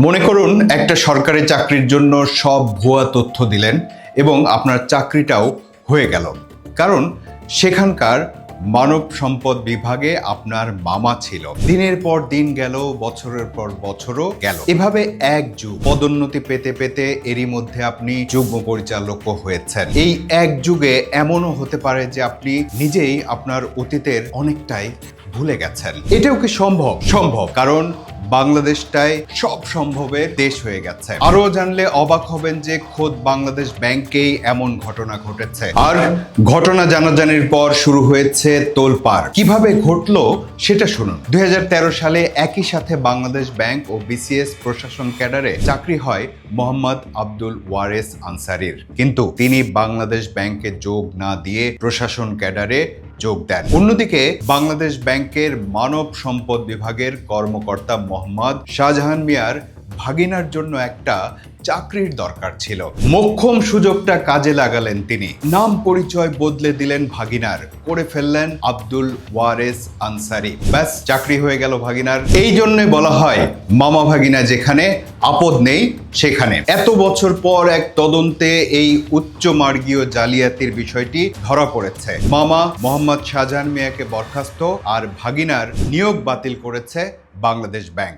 মনে করুন, একটা সরকারি চাকরির জন্য সব ভুয়া তথ্য দিলেন এবং আপনার চাকরিটাও হয়ে গেল। কারণ সেখানকার মানব সম্পদ বিভাগে আপনার মামা ছিল। দিনের পর দিন গেল, বছরের পর বছরও গেল। এভাবে এক যুগ পদোন্নতি পেতে পেতে এরই মধ্যে আপনি যুগ্ম পরিচালক হয়েছেন। এই এক যুগে এমনও হতে পারে যে আপনি নিজেই আপনার অতীতের অনেকটাই ভুলে গেছেন। এটাও কি সম্ভব? সম্ভব, কারণ বাংলাদেশটাই সব সম্ভবের দেশ হয়ে গেছে। আরও জানলে অবাক হবেন যে খোদ বাংলাদেশ ব্যাংকেই এমন ঘটনা ঘটেছে। আর ঘটনা জানাজানির পর শুরু হয়েছে তোলপাড়। কীভাবে ঘটলো সেটা শুনুন। দুই হাজার তেরো সালে একই সাথে বাংলাদেশ ব্যাংক ও বিসিএস প্রশাসন ক্যাডারে চাকরি হয় মোহাম্মদ আব্দুল ওয়ারেস আনসারির। কিন্তু তিনি বাংলাদেশ ব্যাংকে যোগ না দিয়ে প্রশাসন ক্যাডারে যোগ দেন। অন্যদিকে বাংলাদেশ ব্যাংকের মানব সম্পদ বিভাগের কর্মকর্তা মোহাম্মদ শাহজাহান মিয়ার ভাগিনার জন্য একটা চাকরির দরকার ছিল। মোক্ষম সুযোগটা কাজে লাগালেন তিনি। নাম পরিচয় বদলে দিলেন ভাগিনার। করে ফেললেন আব্দুল ওয়ারেস আনসারি। ব্যাস, চাকরি হয়ে গেল ভাগিনার। এই জন্যে বলা হয়, মামা ভাগিনা যেখানে, আপদ নেই সেখানে। এত বছর পর এক তদন্তে এই উচ্চ মার্গীয় জালিয়াতির বিষয়টি ধরা পড়েছে। মামা মোহাম্মদ শাহজাহান মিয়াকে বরখাস্ত আর ভাগিনার নিয়োগ বাতিল করেছে বাংলাদেশ ব্যাংক।